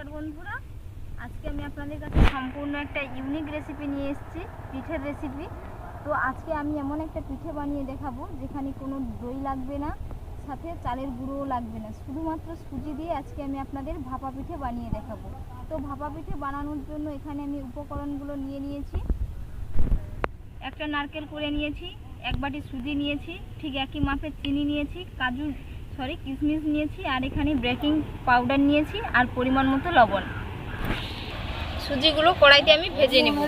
নমস্কার বন্ধুরা। আজকে আমি আপনাদের কাছে সম্পূর্ণ একটা ইউনিক রেসিপি নিয়ে এসেছি, পিঠের রেসিপি তো আজকে আমি এমন একটা পিঠে বানিয়ে দেখাবো, যেখানে কোনো দই লাগবে না, সাথে চালের গুঁড়োও লাগবে না। শুধুমাত্র সুজি দিয়ে আজকে আমি আপনাদের ভাপা পিঠে বানিয়ে দেখাবো। তো ভাপা পিঠে বানানোর জন্য এখানে আমি উপকরণগুলো নিয়ে নিয়েছি। একটা নারকেল করে নিয়েছি, এক বাটি সুজি নিয়েছি, ঠিক একই মাপের চিনি নিয়েছি, কাজু সরি কিশমিশ নিয়েছি আর এখানে বেকিং পাউডার নিয়েছি আর পরিমাণ মতো লবণ। সুজিগুলো কড়াইতে আমি ভেজে নেব।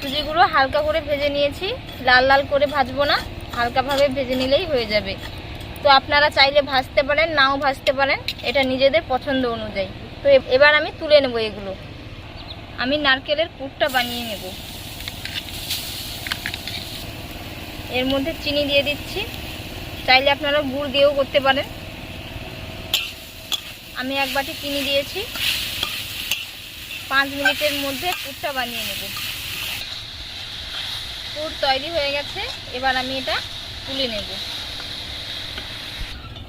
সুজিগুলো হালকা করে ভেজে নিয়েছি। লাল লাল করে ভাজবো না, হালকাভাবে ভেজে নিলেই হয়ে যাবে। তো আপনারা চাইলে ভাজতে পারেন, নাও ভাজতে পারেন, এটা নিজেদের পছন্দ অনুযায়ী। তো এবার আমি তুলে নেব এগুলো। আমি নারকেলের পুরটা বানিয়ে নেব। এর মধ্যে চিনি দিয়ে দিচ্ছি। চাইলে আপনারা গুড় দিয়েও করতে পারেন। আমি এক বাটি চিনি দিয়েছি। পাঁচ মিনিটের মধ্যে পুরটা বানিয়ে নেব। পুর তৈরি হয়ে গেছে। এবার আমি এটা তুলে নেব।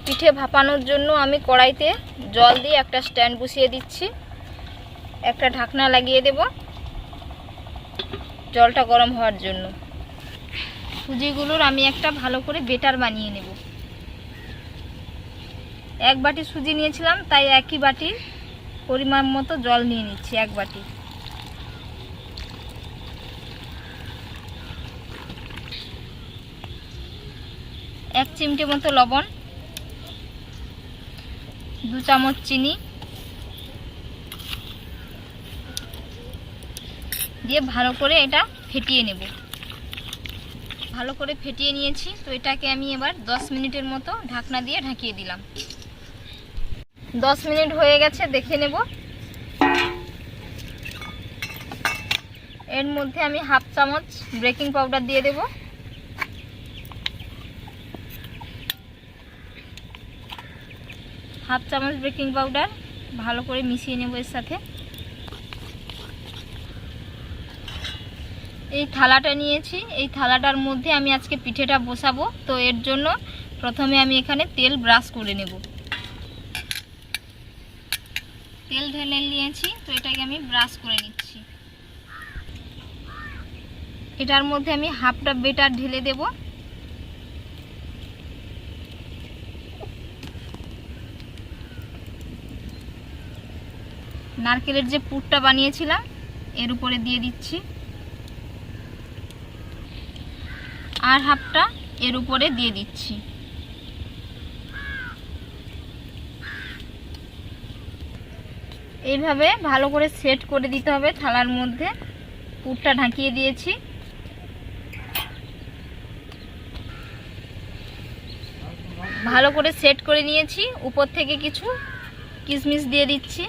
পিঠে ভাপানোর জন্য আমি কড়াইতে জল দিয়ে একটা স্ট্যান্ড বসিয়ে দিচ্ছি। একটা ঢাকনা লাগিয়ে দেব। জলটা গরম হওয়ার জন্য। সুজিগুলোর আমি একটা ভালো করে বেটার বানিয়ে নেব। এক বাটি সুজি নিয়েছিলাম, তাই একই বাটির পরিমাণ মতো জল নিয়ে নিচ্ছি এক বাটি। এক চিমটে মতো লবণ, দু চামচ চিনি দিয়ে ভালো করে এটা ফেটিয়ে নেব। ভালো করে ফেটিয়ে নিয়েছি। তো এটাকে আমি এবার 10 মিনিটের মতো ঢাকনা দিয়ে ঢাকিয়ে দিলাম। 10 মিনিট হয়ে গেছে, দেখে নেব। এর মধ্যে আমি হাফ চামচ বেকিং পাউডার দিয়ে দেব। হাফ চামচ বেকিং পাউডার ভালো করে মিশিয়ে নেব এর সাথে। এই থালাটা নিয়েছি। এই থালাটার মধ্যে আমি আজকে পিঠেটা বসাবো। তো এর জন্য প্রথমে আমি এখানে তেল ব্রাশ করে নেব। তেল ঢেলে নিয়েছি, তো এটাকে আমি ব্রাশ করে নিচ্ছি। এটার মধ্যে আমি হাফটা বেটার ঢেলে দেব। নারকেলের যে পুরটা বানিয়েছিলাম, এর উপরে দিয়ে দিচ্ছি। আর হাফটা এর উপরে দিয়ে দিচ্ছি। এইভাবে ভালো করে সেট করে দিতে হবে থালার মধ্যে। পুরটা ঢাকিয়ে দিয়েছি। ভালো করে সেট করে নিয়েছি। উপর থেকে কিছু কিশমিশ দিয়ে দিচ্ছি।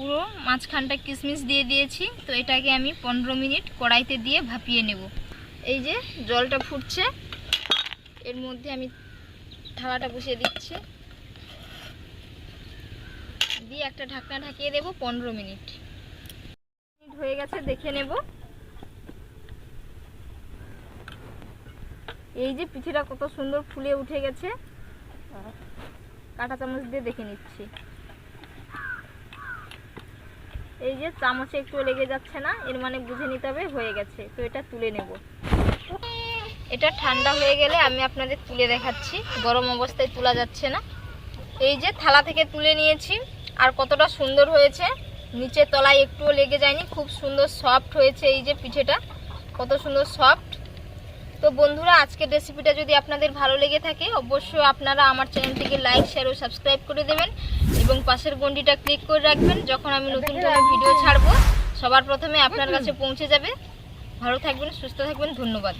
পুরো মাঝখানটা কিশমিশ দিয়ে দিয়েছি। তো এটাকে আমি পনেরো মিনিট কড়াইতে দিয়ে ভাপিয়ে নেব। এই যে জলটা ফুটছে, এর মধ্যে আমি থালাটা বসিয়ে দিচ্ছি। দিয়ে একটা ঢাকনা ঢাকিয়ে দেবো পনেরো মিনিট। মিনিট হয়ে গেছে, দেখে নেব। এই যে পিঠেটা কত সুন্দর ফুলে উঠে গেছে। কাঁটা চামচ দিয়ে দেখে নিচ্ছি। এই যে চামচে একটু লেগে যাচ্ছে না, এর মানে বুঝে নিতে হবে, হয়ে গেছে। তো এটা তুলে নেব। এটা ঠান্ডা হয়ে গেলে আমি আপনাদের তুলে দেখাচ্ছি। গরম অবস্থায় তোলা যাচ্ছে না। এই যে থালা থেকে তুলে নিয়েছি। আর কতটা সুন্দর হয়েছে। নিচে তলায় একটুও লেগে যায়নি। খুব সুন্দর সফট হয়েছে এই যে পিঠেটা। কত সুন্দর সফট তো বন্ধুরা, আজকের রেসিপিটা যদি আপনাদের ভালো লেগে থাকে, অবশ্যই আপনারা আমার চ্যানেলটিকে লাইক শেয়ার ও সাবস্ক্রাইব করে দেবেন এবং পাশের গন্ডিটা ক্লিক করে রাখবেন যখন আমি নতুন কোনো ভিডিও ছাড়বো। সবার প্রথমে আপনার কাছে পৌঁছে যাবে। ভালো থাকবেন, সুস্থ থাকবেন, ধন্যবাদ।